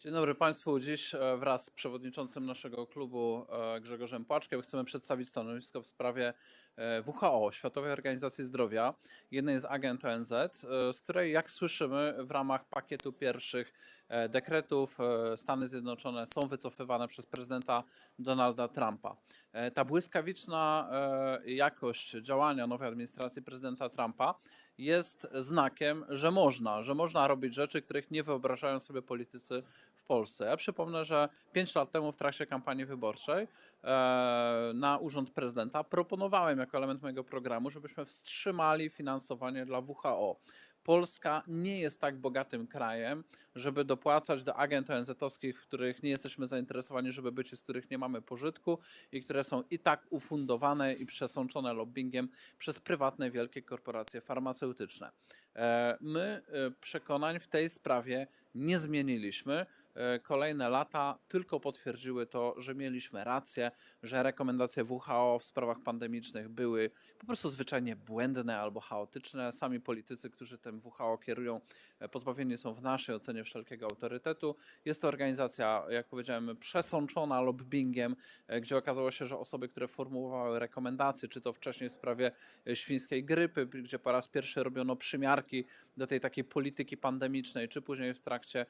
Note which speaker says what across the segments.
Speaker 1: Dzień dobry Państwu. Dziś e, wraz z przewodniczącym naszego klubu e, Grzegorzem Płaczkiem chcemy przedstawić stanowisko w sprawie e, WHO, Światowej Organizacji Zdrowia, jednej z agent ONZ, z której, jak słyszymy, w ramach pakietu pierwszych dekretów Stany Zjednoczone są wycofywane przez prezydenta Donalda Trumpa. Ta błyskawiczna jakość działania nowej administracji prezydenta Trumpa jest znakiem, że można, że można robić rzeczy, których nie wyobrażają sobie politycy Polsce. Ja przypomnę, że pięć lat temu w trakcie kampanii wyborczej e, na urząd prezydenta proponowałem jako element mojego programu, żebyśmy wstrzymali finansowanie dla WHO. Polska nie jest tak bogatym krajem, żeby dopłacać do agent ONZ-owskich, w których nie jesteśmy zainteresowani, żeby być, z których nie mamy pożytku i które są i tak ufundowane i przesączone lobbyingiem przez prywatne wielkie korporacje farmaceutyczne. E, my e, przekonań w tej sprawie nie zmieniliśmy. E, kolejne lata tylko potwierdziły to, że mieliśmy rację, że rekomendacje WHO w sprawach pandemicznych były po prostu zwyczajnie błędne albo chaotyczne. Sami politycy, którzy tym WHO kierują, e, pozbawieni są w naszej ocenie wszelkiego autorytetu. Jest to organizacja, jak powiedziałem, przesączona lobbyingiem, e, gdzie okazało się, że osoby, które formułowały rekomendacje, czy to wcześniej w sprawie świńskiej grypy, gdzie po raz pierwszy robiono przymiarki do tej takiej polityki pandemicznej, czy później w trakcie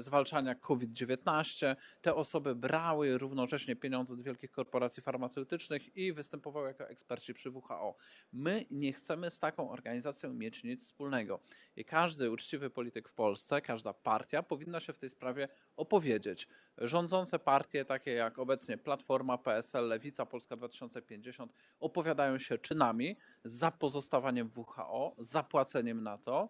Speaker 1: zwalczania COVID-19. Te osoby brały równocześnie pieniądze od wielkich korporacji farmaceutycznych i występowały jako eksperci przy WHO. My nie chcemy z taką organizacją mieć nic wspólnego. I każdy uczciwy polityk w Polsce, każda partia powinna się w tej sprawie opowiedzieć. Rządzące partie, takie jak obecnie Platforma, PSL, Lewica, Polska 2050, opowiadają się czynami za pozostawaniem WHO, zapłaceniem na to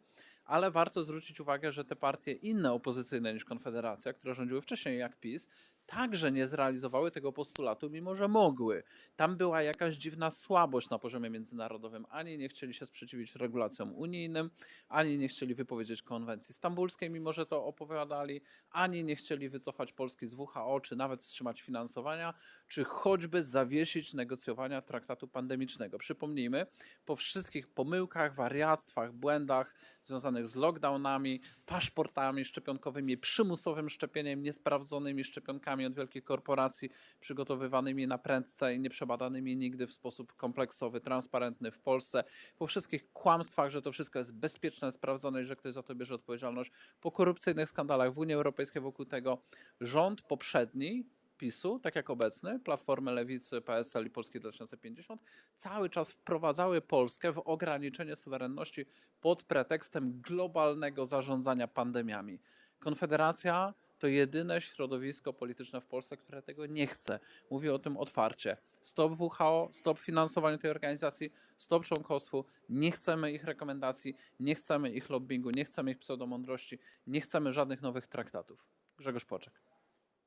Speaker 1: ale warto zwrócić uwagę, że te partie inne opozycyjne niż Konfederacja, które rządziły wcześniej jak PiS, także nie zrealizowały tego postulatu, mimo że mogły. Tam była jakaś dziwna słabość na poziomie międzynarodowym. Ani nie chcieli się sprzeciwić regulacjom unijnym, ani nie chcieli wypowiedzieć konwencji stambulskiej, mimo że to opowiadali, ani nie chcieli wycofać Polski z WHO, czy nawet wstrzymać finansowania, czy choćby zawiesić negocjowania traktatu pandemicznego. Przypomnijmy, po wszystkich pomyłkach, wariactwach, błędach związanych z lockdownami, paszportami szczepionkowymi, przymusowym szczepieniem, niesprawdzonymi szczepionkami, od wielkich korporacji, przygotowywanymi na prędce i nieprzebadanymi nigdy w sposób kompleksowy, transparentny w Polsce. Po wszystkich kłamstwach, że to wszystko jest bezpieczne, sprawdzone i że ktoś za to bierze odpowiedzialność. Po korupcyjnych skandalach w Unii Europejskiej wokół tego rząd poprzedni, PiSu, tak jak obecny, Platformy Lewicy, PSL i Polski 2050, cały czas wprowadzały Polskę w ograniczenie suwerenności pod pretekstem globalnego zarządzania pandemiami. Konfederacja to jedyne środowisko polityczne w Polsce, które tego nie chce. Mówię o tym otwarcie. Stop WHO, stop finansowaniu tej organizacji, stop członkostwu. Nie chcemy ich rekomendacji, nie chcemy ich lobbingu, nie chcemy ich pseudomądrości, nie chcemy żadnych nowych traktatów. Grzegorz Poczek.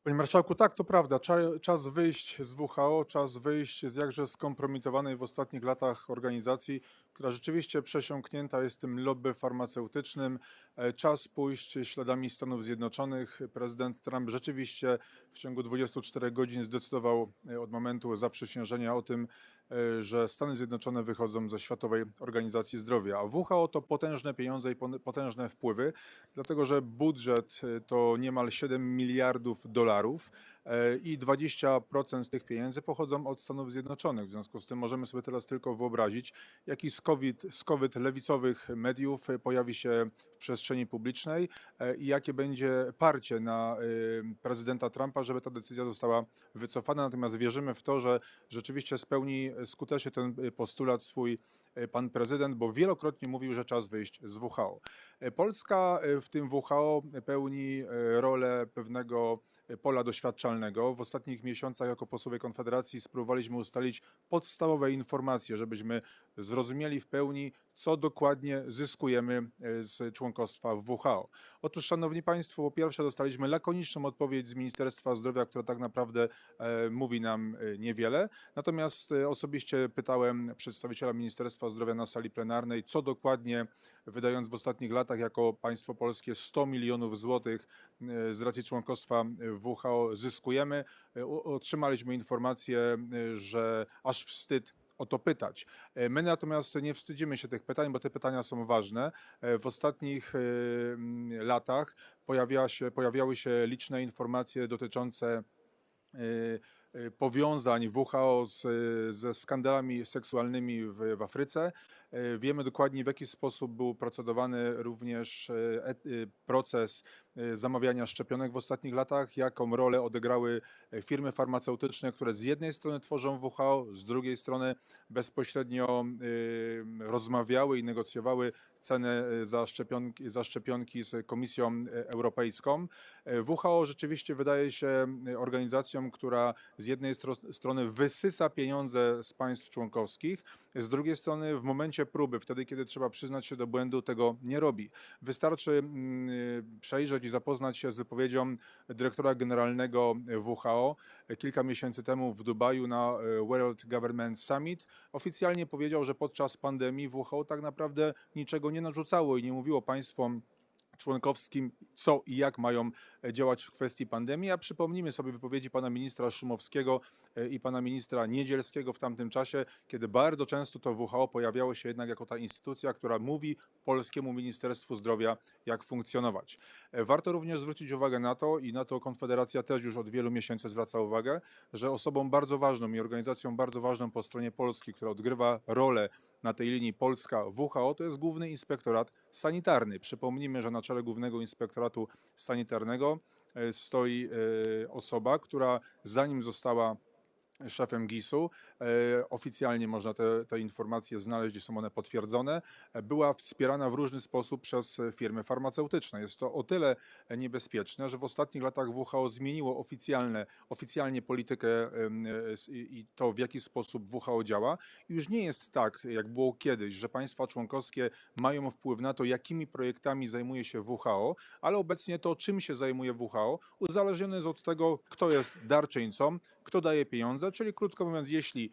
Speaker 2: Panie Marszałku, tak, to prawda. Czas wyjść z WHO, czas wyjść z jakże skompromitowanej w ostatnich latach organizacji, która rzeczywiście przesiąknięta jest tym lobby farmaceutycznym. E, czas pójść śladami Stanów Zjednoczonych. Prezydent Trump rzeczywiście w ciągu 24 godzin zdecydował e, od momentu zaprzysiężenia o tym, że Stany Zjednoczone wychodzą ze Światowej Organizacji Zdrowia. A WHO to potężne pieniądze i potężne wpływy, dlatego że budżet to niemal 7 miliardów dolarów. E, i 20% z tych pieniędzy pochodzą od Stanów Zjednoczonych. W związku z tym możemy sobie teraz tylko wyobrazić, jaki skowyt, skowyt lewicowych mediów pojawi się w przestrzeni publicznej e, i jakie będzie parcie na e, prezydenta Trumpa, żeby ta decyzja została wycofana. Natomiast wierzymy w to, że rzeczywiście spełni skutecznie ten postulat swój pan prezydent, bo wielokrotnie mówił, że czas wyjść z WHO. Polska w tym WHO pełni rolę pewnego pola doświadczalnego. W ostatnich miesiącach jako posłowie Konfederacji spróbowaliśmy ustalić podstawowe informacje, żebyśmy zrozumieli w pełni, co dokładnie zyskujemy e, z członkostwa w WHO. Otóż, Szanowni Państwo, po pierwsze dostaliśmy lakoniczną odpowiedź z Ministerstwa Zdrowia, która tak naprawdę e, mówi nam e, niewiele. Natomiast osobiście pytałem przedstawiciela Ministerstwa Zdrowia na sali plenarnej, co dokładnie wydając w ostatnich latach jako państwo polskie 100 milionów złotych z racji członkostwa WHO zyskujemy. Otrzymaliśmy informację, że aż wstyd o to pytać. E, My natomiast nie wstydzimy się tych pytań, bo te pytania są ważne. E, W ostatnich e, latach pojawia się, pojawiały się liczne informacje dotyczące powiązań WHO z, ze skandalami seksualnymi w, w Afryce. Wiemy dokładnie w jaki sposób był procedowany również proces zamawiania szczepionek w ostatnich latach, jaką rolę odegrały e, firmy farmaceutyczne, które z jednej strony tworzą WHO, z drugiej strony bezpośrednio e, rozmawiały i negocjowały cenę e, za szczepionki, za szczepionki z Komisją e, Europejską. E, WHO rzeczywiście wydaje się e, organizacją, która z jednej stro- strony wysysa pieniądze z państw członkowskich, z drugiej strony w momencie próby, wtedy kiedy trzeba przyznać się do błędu, tego nie robi. Wystarczy mm, y, przejrzeć i zapoznać się z wypowiedzią dyrektora generalnego WHO kilka miesięcy temu w Dubaju na e, World Government Summit. Oficjalnie powiedział, że podczas pandemii WHO tak naprawdę niczego nie narzucało i nie mówiło państwom członkowskim, co i jak mają działać w kwestii pandemii. A przypomnijmy sobie wypowiedzi pana ministra Szumowskiego e, i pana ministra Niedzielskiego w tamtym czasie, kiedy bardzo często to WHO pojawiało się jednak jako ta instytucja, która mówi polskiemu Ministerstwu Zdrowia, jak funkcjonować. E, Warto również zwrócić uwagę na to, i na to Konfederacja też już od wielu miesięcy zwraca uwagę, że osobą bardzo ważną i organizacją bardzo ważną po stronie Polski, która odgrywa rolę na tej linii Polska WHO, to jest Główny Inspektorat Sanitarny. Przypomnijmy, że na czele Głównego Inspektoratu Sanitarnego e, stoi e, osoba, która zanim została szefem GIS-u. E, Oficjalnie można te, te informacje znaleźć są one potwierdzone. E, Była wspierana w różny sposób przez firmy farmaceutyczne. Jest to o tyle niebezpieczne, że w ostatnich latach WHO zmieniło oficjalne, oficjalnie politykę e, i to, w jaki sposób WHO działa. Już nie jest tak, jak było kiedyś, że państwa członkowskie mają wpływ na to, jakimi projektami zajmuje się WHO, ale obecnie to, czym się zajmuje WHO, uzależnione jest od tego, kto jest darczyńcą, kto daje pieniądze, czyli krótko mówiąc, jeśli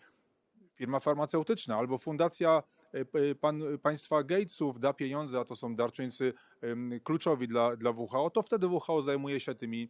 Speaker 2: firma farmaceutyczna albo fundacja e, p- pan, państwa Gatesów da pieniądze, a to są darczyńcy kluczowi dla, dla WHO, to wtedy WHO zajmuje się tymi e,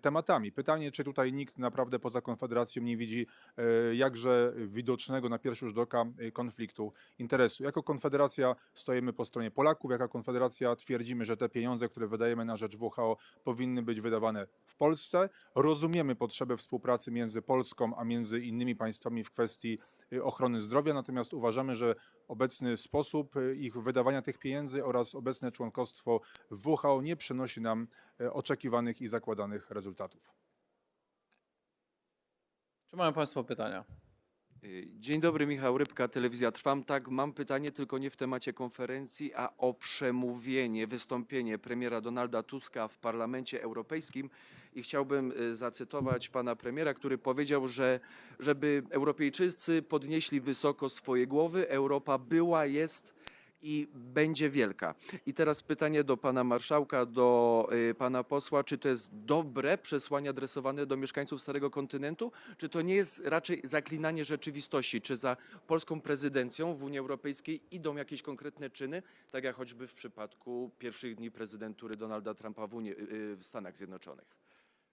Speaker 2: tematami. Pytanie, czy tutaj nikt naprawdę poza Konfederacją nie widzi e, jakże widocznego na pierwszy rzut oka e, konfliktu interesu. Jako Konfederacja stoimy po stronie Polaków, jako Konfederacja twierdzimy, że te pieniądze, które wydajemy na rzecz WHO powinny być wydawane w Polsce. Rozumiemy potrzebę współpracy między Polską a między innymi państwami w kwestii ochrony zdrowia, natomiast uważamy, że obecny sposób ich wydawania tych pieniędzy oraz obecne członkostwo w WHO nie przynosi nam oczekiwanych i zakładanych rezultatów.
Speaker 1: Czy mają Państwo pytania?
Speaker 3: Y, Dzień dobry, Michał Rybka, Telewizja Trwam. Tak, mam pytanie tylko nie w temacie konferencji, a o przemówienie, wystąpienie premiera Donalda Tuska w Parlamencie Europejskim. I chciałbym y, zacytować pana premiera, który powiedział, że żeby Europejczycy podnieśli wysoko swoje głowy, Europa była, jest i będzie wielka. I teraz pytanie do pana marszałka, do y, pana posła, czy to jest dobre przesłanie adresowane do mieszkańców Starego Kontynentu, czy to nie jest raczej zaklinanie rzeczywistości? Czy za polską prezydencją w Unii Europejskiej idą jakieś konkretne czyny, tak jak choćby w przypadku pierwszych dni prezydentury Donalda Trumpa w, Unii, y, w Stanach Zjednoczonych?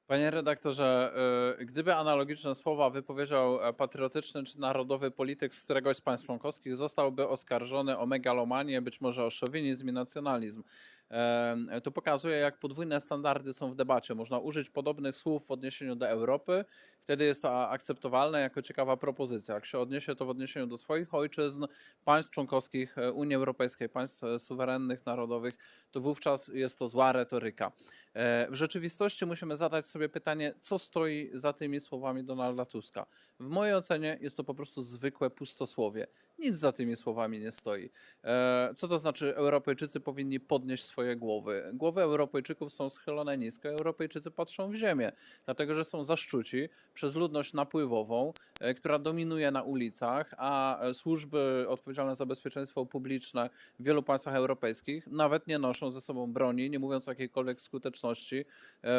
Speaker 1: Panie redaktorze, y, gdyby analogiczne słowa wypowiedział e, patriotyczny czy narodowy polityk z któregoś z państw członkowskich, zostałby oskarżony o megalomanię, być może o szowinizm i nacjonalizm. Em, To pokazuje, jak podwójne standardy są w debacie. Można użyć podobnych słów w odniesieniu do Europy, wtedy jest to akceptowalne jako ciekawa propozycja. Jak się odniesie to w odniesieniu do swoich ojczyzn, państw członkowskich e, Unii Europejskiej, państw e, suwerennych, narodowych, to wówczas jest to zła retoryka. E, W rzeczywistości musimy zadać sobie pytanie, co stoi za tymi słowami Donalda Tuska. W mojej ocenie jest to po prostu zwykłe pustosłowie. Nic za tymi słowami nie stoi. E, Co to znaczy, Europejczycy powinni podnieść swoje głowy? Głowy Europejczyków są schylone nisko, Europejczycy patrzą w ziemię, dlatego że są zaszczuci przez ludność napływową, e, która dominuje na ulicach, a służby odpowiedzialne za bezpieczeństwo publiczne w wielu państwach europejskich nawet nie noszą ze sobą broni, nie mówiąc o jakiejkolwiek skuteczności e,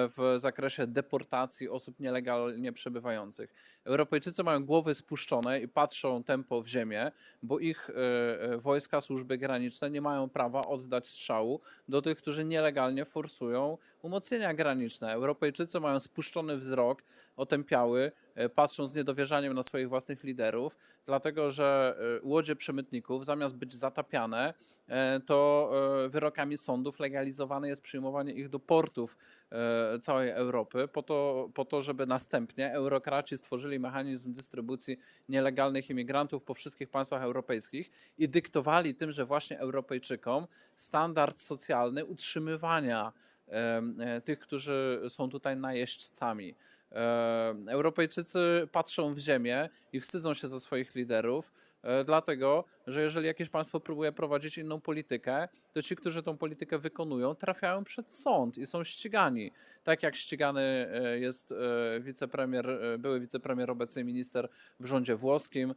Speaker 1: w zakresie deportacji osób nielegalnie przebywających. Europejczycy mają głowy spuszczone i patrzą tempo w ziemię, bo ich e, e, wojska, służby graniczne nie mają prawa oddać strzału do tych, którzy nielegalnie forsują umocnienia graniczne. Europejczycy mają spuszczony wzrok, otępiały, patrzą z niedowierzaniem na swoich własnych liderów, dlatego że e, łodzie przemytników zamiast być zatapiane, e, to e, wyrokami sądów legalizowane jest przyjmowanie ich do portów e, całej Europy, po to, po to, żeby następnie eurokraci stworzyli mechanizm dystrybucji nielegalnych imigrantów po wszystkich państwach europejskich i dyktowali tymże właśnie Europejczykom standard socjalny utrzymywania e, tych, którzy są tutaj najeźdźcami. E, Europejczycy patrzą w ziemię i wstydzą się ze swoich liderów, e, dlatego że jeżeli jakieś państwo próbuje prowadzić inną politykę, to ci, którzy tą politykę wykonują, trafiają przed sąd i są ścigani. Tak jak ścigany e, jest wicepremier, były wicepremier, obecny minister w rządzie włoskim,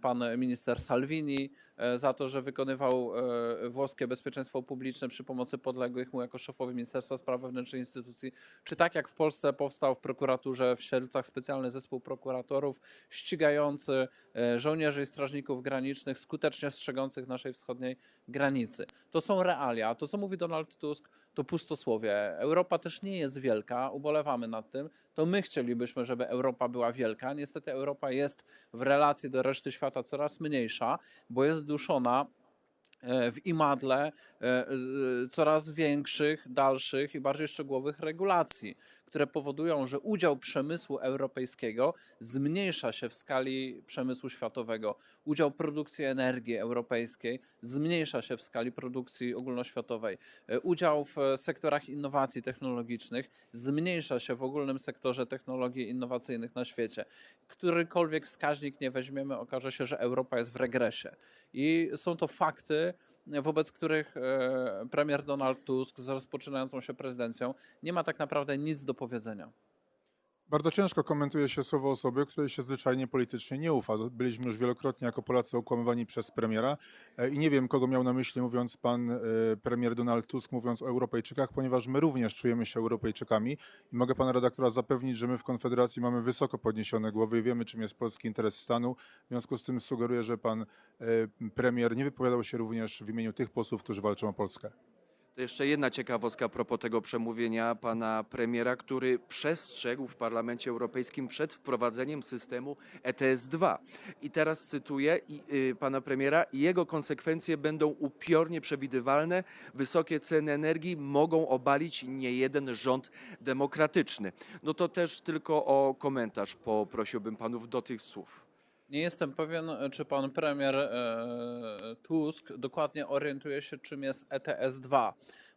Speaker 1: pan minister Salvini, e, za to, że wykonywał e, włoskie bezpieczeństwo publiczne przy pomocy podległych mu jako szefowi Ministerstwa Spraw Wewnętrznych instytucji, czy tak jak w Polsce powstał w prokuraturze w Sielcach specjalny zespół prokuratorów ścigający e, żołnierzy i strażników granicznych skutecznie strzegących naszej wschodniej granicy. To są realia. To, co mówi Donald Tusk, to pustosłowie. Europa też nie jest wielka, ubolewamy nad tym. To my chcielibyśmy, żeby Europa była wielka. Niestety Europa jest w relacji do reszty świata coraz mniejsza, bo jest duszona e, w imadle e, e, coraz większych, dalszych i bardziej szczegółowych regulacji, które powodują, że udział przemysłu europejskiego zmniejsza się w skali przemysłu światowego. Udział produkcji energii europejskiej zmniejsza się w skali produkcji ogólnoświatowej. E, Udział w e, sektorach innowacji technologicznych zmniejsza się w ogólnym sektorze technologii innowacyjnych na świecie. Którykolwiek wskaźnik nie weźmiemy, okaże się, że Europa jest w regresie. I są to fakty, wobec których e, premier Donald Tusk z rozpoczynającą się prezydencją nie ma tak naprawdę nic do powiedzenia.
Speaker 2: Bardzo ciężko komentuje się słowo osoby, której się zwyczajnie politycznie nie ufa. Byliśmy już wielokrotnie jako Polacy okłamywani przez premiera e, i nie wiem, kogo miał na myśli mówiąc pan e, premier Donald Tusk, mówiąc o Europejczykach, ponieważ my również czujemy się Europejczykami i mogę pana redaktora zapewnić, że my w Konfederacji mamy wysoko podniesione głowy i wiemy, czym jest polski interes stanu. W związku z tym sugeruję, że pan e, premier nie wypowiadał się również w imieniu tych posłów, którzy walczą o Polskę.
Speaker 3: Jeszcze jedna ciekawostka a propos tego przemówienia pana premiera, który przestrzegł w Parlamencie Europejskim przed wprowadzeniem systemu ETS-2. I teraz cytuję y, pana premiera: Jego konsekwencje będą upiornie przewidywalne. Wysokie ceny energii mogą obalić niejeden rząd demokratyczny. No to też tylko o komentarz poprosiłbym panów do tych słów.
Speaker 1: Nie jestem pewien, czy pan premier e, Tusk dokładnie orientuje się, czym jest ETS-2,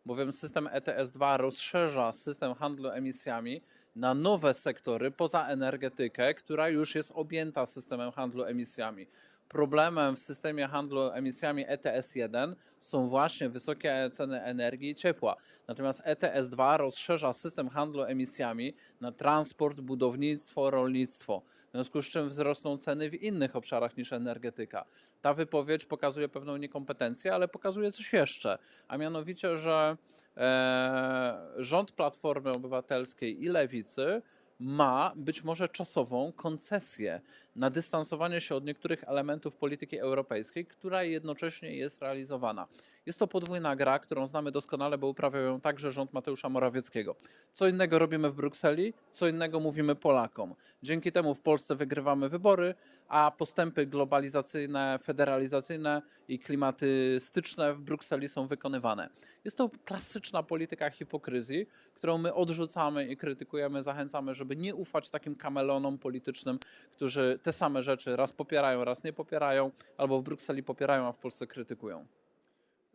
Speaker 1: bowiem system ETS-2 rozszerza system handlu emisjami na nowe sektory poza energetykę, która już jest objęta systemem handlu emisjami. Problemem w systemie handlu emisjami ETS-1 są właśnie wysokie ceny energii i ciepła. Natomiast ETS-2 rozszerza system handlu emisjami na transport, budownictwo, rolnictwo. W związku z czym wzrosną ceny w innych obszarach niż energetyka. Ta wypowiedź pokazuje pewną niekompetencję, ale pokazuje coś jeszcze, a mianowicie, że e, rząd Platformy Obywatelskiej i Lewicy ma być może czasową koncesję na dystansowanie się od niektórych elementów polityki europejskiej, która jednocześnie jest realizowana. Jest to podwójna gra, którą znamy doskonale, bo uprawiał ją także rząd Mateusza Morawieckiego. Co innego robimy w Brukseli, co innego mówimy Polakom. Dzięki temu w Polsce wygrywamy wybory, a postępy globalizacyjne, federalizacyjne i klimatystyczne w Brukseli są wykonywane. Jest to klasyczna polityka hipokryzji, którą my odrzucamy i krytykujemy, zachęcamy, żeby nie ufać takim kamelonom politycznym, którzy te same rzeczy raz popierają, raz nie popierają, albo w Brukseli popierają, a w Polsce krytykują.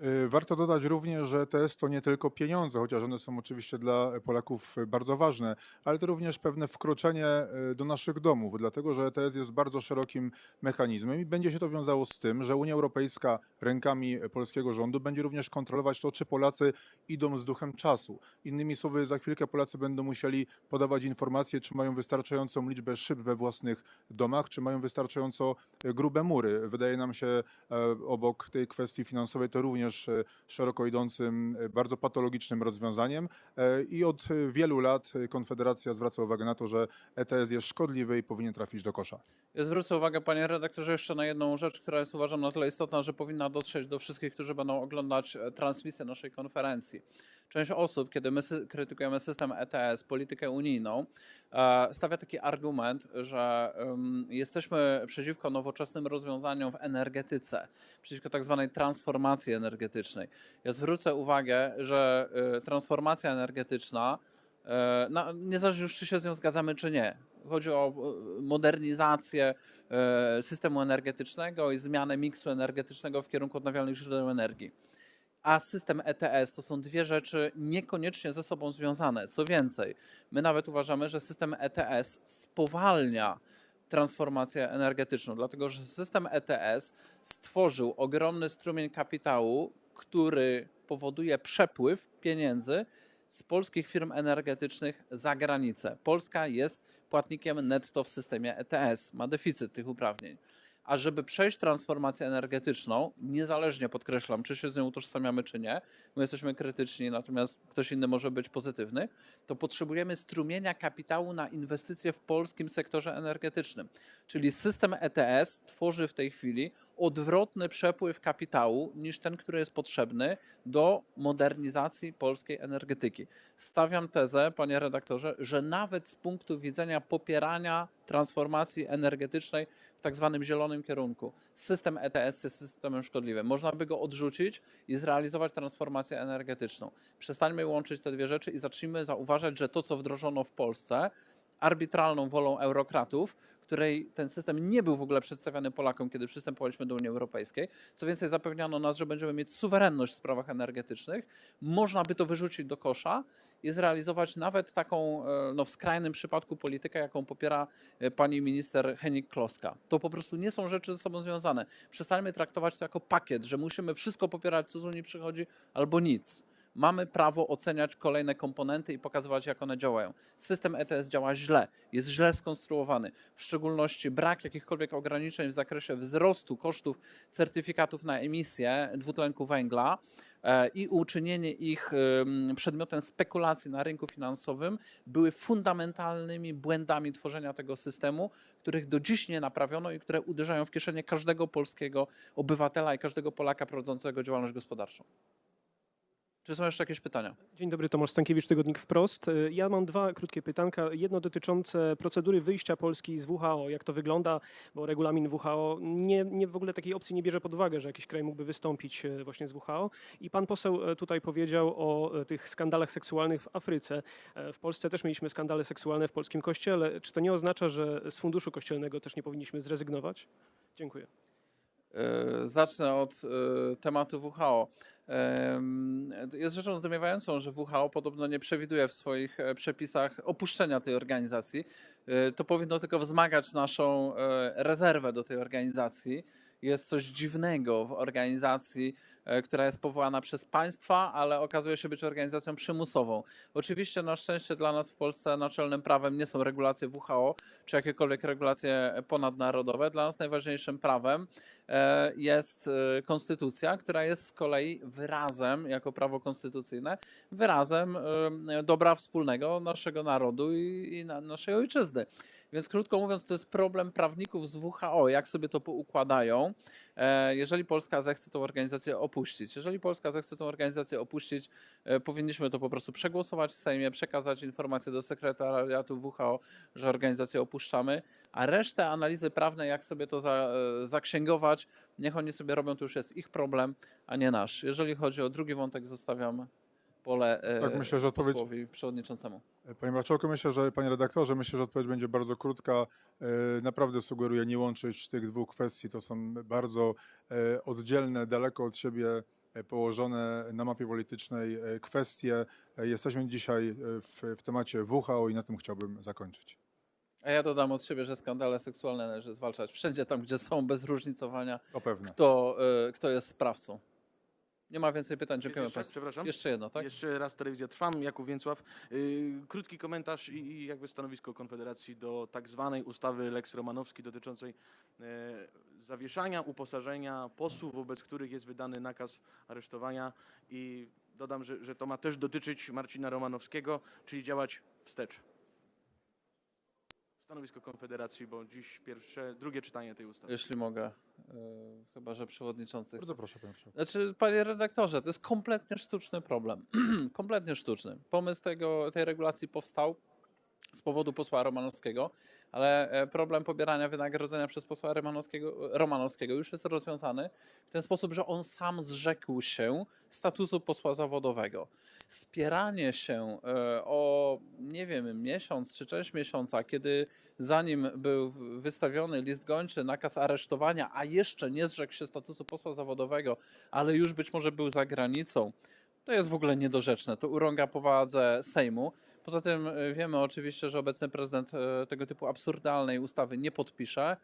Speaker 2: Y, Warto dodać również, że ETS to nie tylko pieniądze, chociaż one są oczywiście dla Polaków bardzo ważne, ale to również pewne wkroczenie y, do naszych domów, dlatego że ETS jest bardzo szerokim mechanizmem i będzie się to wiązało z tym, że Unia Europejska rękami polskiego rządu będzie również kontrolować to, czy Polacy idą z duchem czasu. Innymi słowy, za chwilkę Polacy będą musieli podawać informacje, czy mają wystarczającą liczbę szyb we własnych domach, czy mają wystarczająco y, grube mury. Wydaje nam się, obok tej kwestii finansowej, to również e, szeroko idącym, e, bardzo patologicznym rozwiązaniem E, i od wielu lat Konfederacja zwraca uwagę na to, że ETS jest szkodliwy i powinien trafić do kosza.
Speaker 1: Ja zwrócę uwagę, panie redaktorze, jeszcze na jedną rzecz, która jest uważam na tyle istotna, że powinna dotrzeć do wszystkich, którzy będą oglądać transmisję naszej konferencji. Część osób, kiedy my krytykujemy system ETS, politykę unijną, e, stawia taki argument, że jesteśmy przeciwko nowoczesnym rozwiązaniom w energetyce, przeciwko tak zwanej transformacji energetycznej. Ja zwrócę uwagę, że e, transformacja energetyczna, e, niezależnie już czy się z nią zgadzamy, czy nie, chodzi o modernizację systemu energetycznego i zmianę miksu energetycznego w kierunku odnawialnych źródeł energii. A system ETS to są dwie rzeczy niekoniecznie ze sobą związane. Co więcej, my nawet uważamy, że system ETS spowalnia transformację energetyczną, dlatego że system ETS stworzył ogromny strumień kapitału, który powoduje przepływ pieniędzy z polskich firm energetycznych za granicę. Polska jest płatnikiem netto w systemie ETS, ma deficyt tych uprawnień. A żeby przejść transformację energetyczną, niezależnie podkreślam, czy się z nią utożsamiamy, czy nie, my jesteśmy krytyczni, natomiast ktoś inny może być pozytywny, to potrzebujemy strumienia kapitału na inwestycje w polskim sektorze energetycznym. Czyli system ETS tworzy w tej chwili odwrotny przepływ kapitału niż ten, który jest potrzebny do modernizacji polskiej energetyki. Stawiam tezę, panie redaktorze, że nawet z punktu widzenia popierania transformacji energetycznej w tak zwanym zielonym kierunku, system ETS jest systemem szkodliwym. Można by go odrzucić i zrealizować transformację energetyczną. Przestańmy łączyć te dwie rzeczy i zacznijmy zauważać, że to, co wdrożono w Polsce, arbitralną wolą eurokratów, której ten system nie był w ogóle przedstawiany Polakom, kiedy przystępowaliśmy do Unii Europejskiej. Co więcej, zapewniano nas, że będziemy mieć suwerenność w sprawach energetycznych. Można by to wyrzucić do kosza i zrealizować nawet taką, e, no w skrajnym przypadku, politykę, jaką popiera e, pani minister Henik Kloska. To po prostu nie są rzeczy ze sobą związane. Przestańmy traktować to jako pakiet, że musimy wszystko popierać, co z Unii przychodzi, albo nic mamy prawo oceniać kolejne komponenty i pokazywać, jak one działają. System ETS działa źle, jest źle skonstruowany. W szczególności brak jakichkolwiek ograniczeń w zakresie wzrostu kosztów certyfikatów na emisję dwutlenku węgla e, i uczynienie ich em, przedmiotem spekulacji na rynku finansowym były fundamentalnymi błędami tworzenia tego systemu, których do dziś nie naprawiono i które uderzają w kieszenie każdego polskiego obywatela i każdego Polaka prowadzącego działalność gospodarczą. Czy są jeszcze jakieś pytania?
Speaker 4: Dzień dobry, Tomasz Stankiewicz, Tygodnik Wprost. Ja mam dwa krótkie pytanka. Jedno dotyczące procedury wyjścia Polski z WHO. Jak to wygląda, bo regulamin WHO nie, nie w ogóle takiej opcji nie bierze pod uwagę, że jakiś kraj mógłby wystąpić e, właśnie z WHO. I pan poseł e, tutaj powiedział o e, tych skandalach seksualnych w Afryce. W Polsce też mieliśmy skandale seksualne w polskim kościele. Czy to nie oznacza, że z funduszu kościelnego też nie powinniśmy zrezygnować? Dziękuję.
Speaker 1: E, Zacznę od e, tematu WHO. Jest rzeczą zdumiewającą, że WHO podobno nie przewiduje w swoich e, przepisach opuszczenia tej organizacji. To powinno tylko wzmagać naszą rezerwę do tej organizacji. Jest coś dziwnego w organizacji, która jest powołana przez państwa, ale okazuje się być organizacją przymusową. Oczywiście na szczęście dla nas w Polsce naczelnym prawem nie są regulacje WHO czy jakiekolwiek regulacje ponadnarodowe. Dla nas najważniejszym prawem e, jest e, konstytucja, która jest z kolei wyrazem, jako prawo konstytucyjne, wyrazem e, dobra wspólnego naszego narodu i, i na, naszej ojczyzny. Więc krótko mówiąc, to jest problem prawników z WHO, jak sobie to poukładają, e, jeżeli Polska zechce tą organizację opuścić. Jeżeli Polska zechce tą organizację opuścić, e, powinniśmy to po prostu przegłosować w Sejmie, przekazać informację do sekretariatu WHO, że organizację opuszczamy, a resztę analizy prawnej, jak sobie to za, e, zaksięgować, niech oni sobie robią, to już jest ich problem, a nie nasz. Jeżeli chodzi o drugi wątek, zostawiam pole e,
Speaker 2: Tak, myślę, że odpowiedź-
Speaker 1: przewodniczącemu.
Speaker 2: Panie Marszałku, myślę, że panie redaktorze, myślę, że odpowiedź będzie bardzo krótka. E, Naprawdę sugeruję nie łączyć tych dwóch kwestii. To są bardzo e, oddzielne, daleko od siebie e, położone na mapie politycznej kwestie. Jesteśmy dzisiaj w, w temacie WHO i na tym chciałbym zakończyć.
Speaker 1: A ja dodam od siebie, że skandale seksualne należy zwalczać wszędzie tam, gdzie są, bez różnicowania, kto, kto jest sprawcą. Nie ma więcej pytań. Dziękujemy
Speaker 3: jeszcze,
Speaker 1: Państwu. Jeszcze jedno, tak?
Speaker 3: Jeszcze raz telewizja Trwam, Jakub Więcław. Yy, krótki komentarz i, i jakby stanowisko Konfederacji do tak zwanej ustawy Lex Romanowski dotyczącej e, zawieszania uposażenia posłów, wobec których jest wydany nakaz aresztowania i dodam, że, że to ma też dotyczyć Marcina Romanowskiego, czyli działać wstecz.
Speaker 5: Stanowisko Konfederacji, bo dziś pierwsze, drugie czytanie tej ustawy.
Speaker 1: Jeśli mogę, e, chyba że przewodniczący
Speaker 2: Bardzo proszę, panie marszałku.
Speaker 1: Znaczy, panie redaktorze, to jest kompletnie sztuczny problem. kompletnie sztuczny. Pomysł tego, tej regulacji powstał z powodu posła Romanowskiego, ale e, problem pobierania wynagrodzenia przez posła Romanowskiego, Romanowskiego już jest rozwiązany w ten sposób, że on sam zrzekł się statusu posła zawodowego. Spieranie się e, o, nie wiem, miesiąc czy część miesiąca, kiedy zanim był wystawiony list gończy, nakaz aresztowania, a jeszcze nie zrzekł się statusu posła zawodowego, ale już być może był za granicą, to jest w ogóle niedorzeczne. To urąga powadze Sejmu. Poza tym y, wiemy oczywiście, że obecny prezydent y, tego typu absurdalnej ustawy nie podpisze.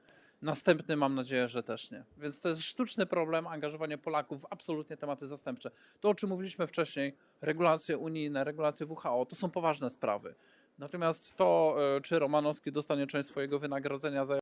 Speaker 1: Następny mam nadzieję, że też nie. Więc to jest sztuczny problem angażowania Polaków w absolutnie tematy zastępcze. To, o czym mówiliśmy wcześniej, regulacje unijne, regulacje WHO, to są poważne sprawy. Natomiast to, y, czy Romanowski dostanie część swojego wynagrodzenia za